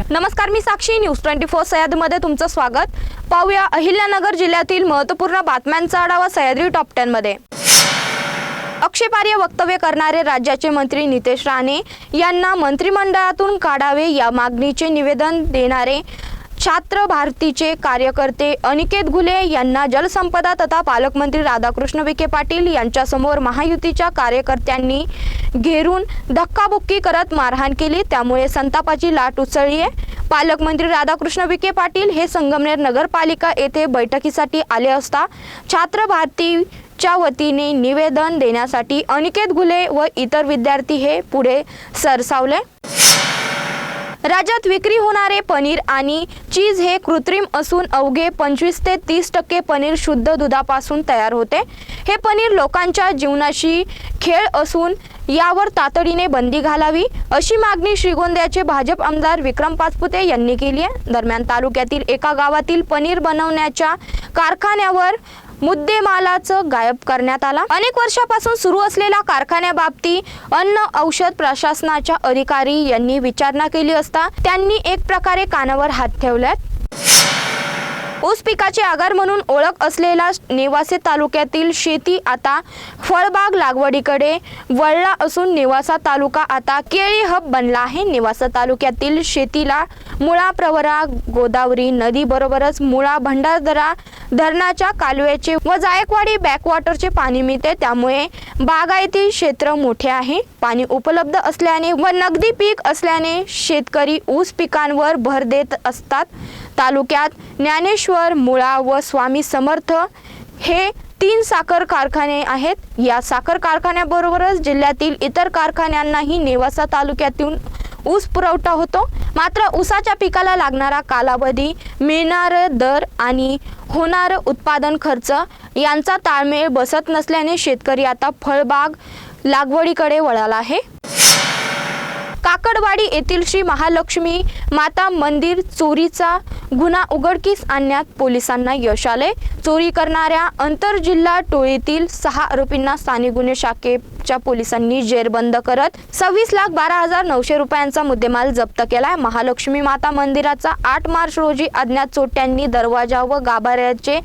नमस्कार मी Sakshi. News twenty four सह्याद्रीमध्ये तुमचं स्वागत. पाहूया अहिल्यानगर जिल्ह्यातील महत्त्वपूर्ण बातम्यांचा आढावा सह्याद्री टॉप टेन मध्ये. आक्षेपार्ह वक्तव्य करणारे राज्याचे मंत्री नितेश राणे यांना मंत्रिमंडळातून काढावे या मागणीचे निवेदन देणारे छात्र भारतीचे कार्यकर्ते अनिकेत घुले यांना जलसंपदा तथा पालकमंत्री राधाकृष्ण विखे पाटील यांच्यासमोर महायुतीच्या कार्यकर्त्यांनी घेरून धक्काबुक्की करत मारहाण केली. त्यामुळे संतापाची लाट उसळली आहे. पालकमंत्री राधाकृष्ण विखे पाटील हे संगमनेर नगरपालिका येथे बैठकीसाठी आले असता छात्र भारतीच्या वतीने निवेदन देण्यासाठी अनिकेत घुले व इतर विद्यार्थी हे पुढे सरसावले. राज्यात विक्री होणारे पनीर आणि चीज हे कृत्रिम असून अवघे पंचवीस ते तीस टक्के पनीर शुद्ध दुधापासून तयार होते. हे पनीर लोकांच्या जीवनाशी खेळ असून यावर तातडीने बंदी घालावी अशी मागणी श्रीगोंद्याचे भाजप आमदार विक्रम पाचपुते यांनी केली आहे. दरम्यान तालुक्यातील एका गावातील पनीर बनवण्याच्या कारखान्यावर मुद्देमालाचं गायब करण्यात आला. अनेक वर्षापासून सुरू असलेल्या कारखान्याबाबती अन्न औषध प्रशासनाच्या अधिकारी यांनी विचारणा केली असता त्यांनी एक प्रकारे कानावर हात ठेवल्यात ऊस पिकाचे आगार म्हणून ओळख असलेला नेवासे तालुक्यातील शेती आता फळबाग लागवडीकडे वळला असून नेवासा तालुका आता केळी हब बनला आहे. नेवासा तालुक्यातील शेतीला मुळा प्रवरा गोदावरी नदी बरोबरच मुळा भंडारदरा धरणाच्या कालव्याचे व जायकवाडी बॅकवॉटरचे पाणी मिळते. त्यामुळे बागायती क्षेत्र मोठे आहे. पाणी उपलब्ध असल्याने व नगदी पीक असल्याने शेतकरी ऊस पिकांवर भर देत असतात. तालुक्यात ज्ञानेश्वर मुळा व स्वामी समर्थ हे तीन साखर कारखाने आहेत. या साखर कारखान्याबरोबरच जिल्ह्यातील इतर कारखान्यांनाही नेवासा तालुक्यातून ऊस पुरवठा होतो. मात्र ऊसाच्या पिकाला लागणारा कालावधी मिळणारं दर आणि होणारं उत्पादन खर्च यांचा ताळमेळ बसत नसल्याने शेतकरी आता फळबाग लागवडीकडे वळाला आहे. काकडवाडी येथील श्री महालक्ष्मी माता मंदिर चोरीचा गुन्हा उघडकीस आणण्यात पोलिसांना यश आले. चोरी करणाऱ्या आंतरजिल्हा टोळीतील सहा आरोपींना स्थानिक गुन्हे शाखेच्या पोलिसांनी जेरबंद करत सव्वीस लाख बारा हजार नऊशे रुपयांचा मुद्देमाल जप्त केलाय. महालक्ष्मी माता मंदिराचा आठ मार्च रोजी अज्ञात चोट्यांनी दरवाजा व गाभाऱ्याचे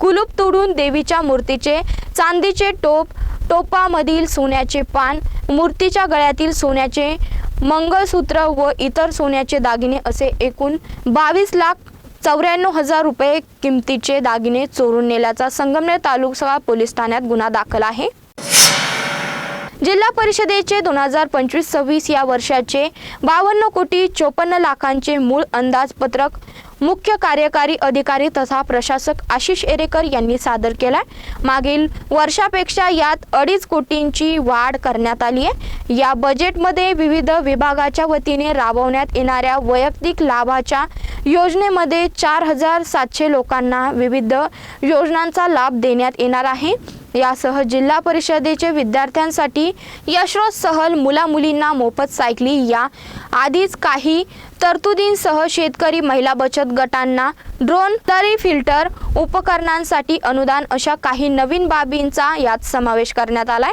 कुलूप तोडून देवीच्या मूर्तीचे चांदीचे टोप टोपामधील सोन्याचे पान मूर्तीच्या गळ्यातील सोन्याचे मंगळसूत्र व इतर सोन्याचे दागिने असे एकूण बावीस लाख चौऱ्याण्णव हजार रुपये किमतीचे दागिने चोरून नेल्याचा संगमनेर तालुका पोलीस ठाण्यात गुन्हा दाखल आहे. जिल्हा परिषदेचे दोन हजार पंचवीस सव्वीस या वर्षाचे बावन्न कोटी चोपन्न लाखांचे मूळ अंदाजपत्रक मुख्य कार्यकारी अधिकारी तथा प्रशासक आशिष एरेकर यांनी सादर केलाय. मागील वर्षापेक्षा यात अडीच कोटींची वाढ करण्यात आली आहे. या बजेटमध्ये विविध विभागाच्या वतीने राबवण्यात येणाऱ्या वैयक्तिक लाभाच्या योजनेमध्ये चार हजार सातशे लोकांना विविध योजनांचा लाभ देण्यात येणार आहे. यासह जिल्हा परिषदेचे विद्यार्थ्यांसाठी यशवंत सहल मुलामुलींना मोफत सायकली या आधीच काही तरतुदींसह शेतकरी महिला बचत गटांना ड्रोन तरी फिल्टर उपकरणांसाठी अनुदान अशा काही नवीन बाबींचा यात समावेश करण्यात आलाय.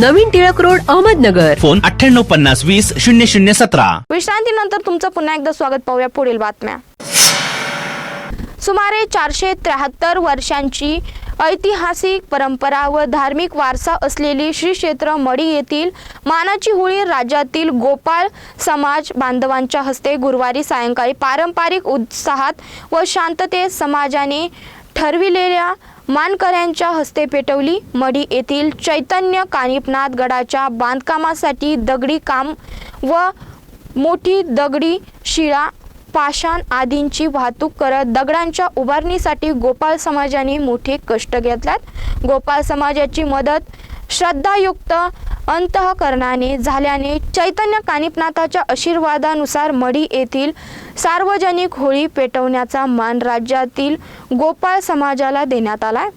नवीन टिळक रोड अहमदनगर. फोन अठ्ठ्याण्णव पन्नास वीस शून्य शून्य सतरा. विश्रांतीनंतर तुमचं पुन्हा एकदा स्वागत पाहूया. पुढील बातम्या. सुमारे चारशे त्र्याहत्तर वर्षांची ऐतिहासिक परंपरा व धार्मिक वारसा असलेली श्री क्षेत्र मडी येथील मानाची होळी राज्यातील गोपाळ समाज बांधवांच्या हस्ते गुरुवारी सायंकाळी पारंपरिक उत्साहात व शांततेत समाजाने ठरविलेल्या मानकऱ्यांच्या हस्ते पेटवली. मढी येथील चैतन्य कानिपनाथ गडाच्या बांधकामासाठी दगडी काम व मोठी दगडी शिळा पाषाण आदींची वाहतूक करत दगडांच्या उभारणीसाठी गोपाळ समाजाने मोठे कष्ट घेतल्यात. गोपाळ समाजाची मदत श्रद्धायुक्त अंतःकरणाने झाल्याने चैतन्य कानिपनाथाच्या आशीर्वादानुसार मढी येथील सार्वजनिक होळी पेटवण्याचा मान राज्यातील गोपाळ समाजाला देण्यात आला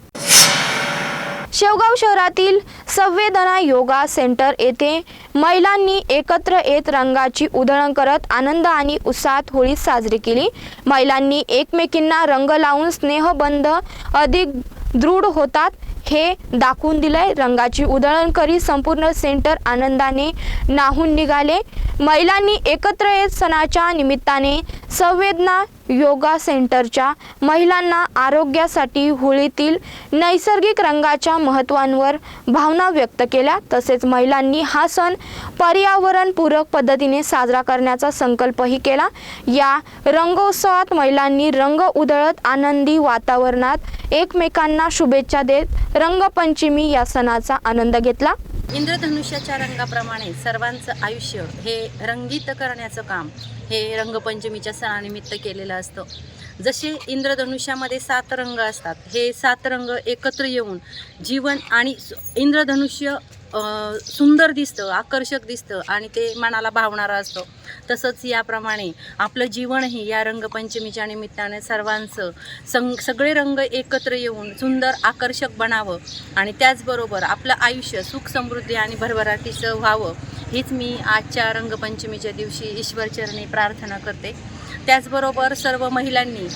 शेवगाव शहरातील संवेदना योगा सेंटर येथे महिलांनी एकत्र येत रंगाची उधळण करत आनंद आणि उत्साहात होळी साजरी केली. महिलांनी एकमेकींना रंग लावून स्नेहबंध अधिक दृढ होतात. हे दाखवून दिलंय. रंगाची उधळण करीत संपूर्ण सेंटर आनंदाने नाहून निघाले. महिलांनी एकत्र येत सणाच्या निमित्ताने संवेदना योगा सेंटरच्या महिलांना आरोग्यासाठी होळीतील नैसर्गिक रंगाच्या महत्त्वांवर भावना व्यक्त केल्या. तसेच महिलांनी हा सण पर्यावरणपूरक पद्धतीने साजरा करण्याचा संकल्पही केला. या रंगोत्सवात महिलांनी रंग उधळत आनंदी वातावरणात एकमेकांना शुभेच्छा देत रंगपंचमी या सणाचा आनंद घेतला. इंद्रधनुष्याच्या रंगाप्रमाणे सर्वांचं आयुष्य हे रंगीत करण्याचं काम हे रंगपंचमीच्या सणानिमित्त केलेलं असतं. जसे इंद्रधनुष्यामध्ये सात रंग असतात हे सात रंग एकत्र येऊन जीवन आणि इंद्रधनुष्य सुंदर दिसतं आकर्षक दिसतं आणि ते मनाला भावणारं असतं. तसंच याप्रमाणे आपलं जीवनही या रंगपंचमीच्या निमित्ताने सर्वांचं संग सगळे रंग एकत्र येऊन सुंदर आकर्षक बनावं आणि त्याचबरोबर आपलं आयुष्य सुख समृद्धी आणि भरभराटीचं व्हावं हीच मी आजच्या रंगपंचमीच्या दिवशी ईश्वरचरणी प्रार्थना करते. त्याचबरोबर सर्व महिलांनी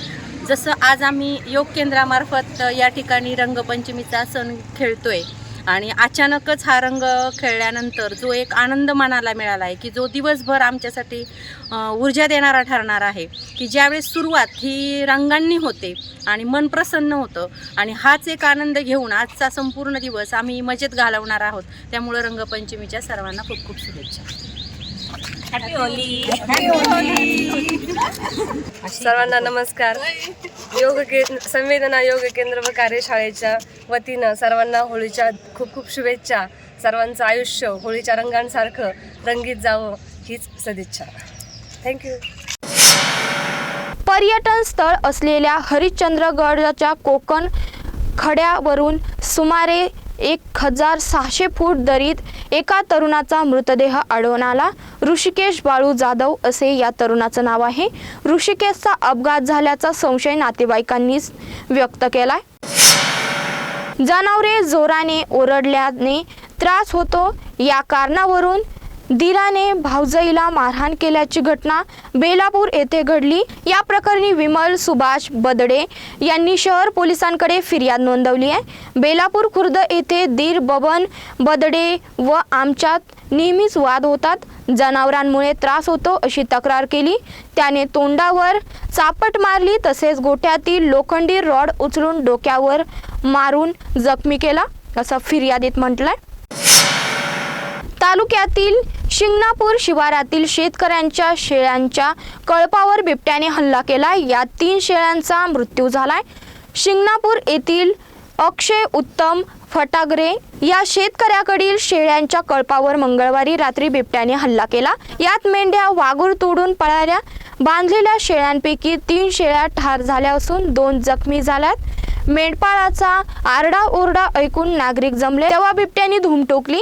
जसं आज आम्ही योग केंद्रामार्फत या ठिकाणी रंगपंचमीचा सण खेळतोय आणि अचानकच हा रंग खेळल्यानंतर जो एक आनंद मनाला मिळाला आहे की जो दिवसभर आमच्यासाठी ऊर्जा देणारा ठरणार आहे की ज्यावेळेस सुरुवात ही रंगांनी होते आणि मन प्रसन्न होतं आणि हाच एक आनंद घेऊन आजचा संपूर्ण दिवस आम्ही मजेत घालवणार आहोत. त्यामुळं रंगपंचमीच्या सर्वांना खूप खूप शुभेच्छा. सर्वांना नमस्कार. योग के संवेदना योग केंद्र व कार्यशाळेच्या वतीनं सर्वांना होळीच्या खूप खूप शुभेच्छा. सर्वांचं आयुष्य होळीच्या रंगांसारखं रंगीत जावं हीच सदिच्छा. थँक्यू पर्यटन स्थळ असलेल्या हरिश्चंद्रगडच्या कोकण खड्यावरून सुमारे एक हजार सहाशे फूट दरीत एका तरुणाचा मृतदेह आढळून आला. ऋषिकेश बाळू जाधव असे या तरुणाचं नाव आहे. ऋषिकेशचा अपघात झाल्याचा संशय नातेवाईकांनी व्यक्त केलाय. जनावरे जोराने ओरडल्याने त्रास होतो. या कारणावरून दिराने भावजईला मारहाण केल्याची घटना बेलापूर येथे घडली. या प्रकरणी विमल सुभाष बदडे यांनी शहर पोलिसांकडे फिर्याद नोंदवली आहे. बेलापूर खुर्द येथे दीर बबन बदडे व आमच्यात नेहमीच वाद होतात. जनावरांमुळे त्रास होतो अशी तक्रार केली. त्याने तोंडावर चापट मारली तसेच गोठ्यातील लोखंडी रॉड उचलून डोक्यावर मारून जखमी केला असं फिर्यादीत म्हटलंय. तालुक्यातील शिंगणापूर शिवारातील शेतकऱ्यांच्या शेळ्यांच्या कळपावर बिबट्याने हल्ला केला यात तीन शेळ्यांचा मृत्यू झालाय. शिंगणापूर येथील अक्षय उत्तम फटागरे या शेतकऱ्याकडील शेळ्यांच्या कळपावर मंगळवारी रात्री बिबट्याने हल्ला केला. यात मेंढ्या वाघूर तोडून पळाल्या. बांधलेल्या शेळ्यांपैकी तीन शेळ्या ठार झाल्या असून दोन जखमी झाल्यात. मेंढपाळाचा आरडाओरडा ऐकून नागरिक जमले. तेव्हा बिबट्याने धूम टोकली.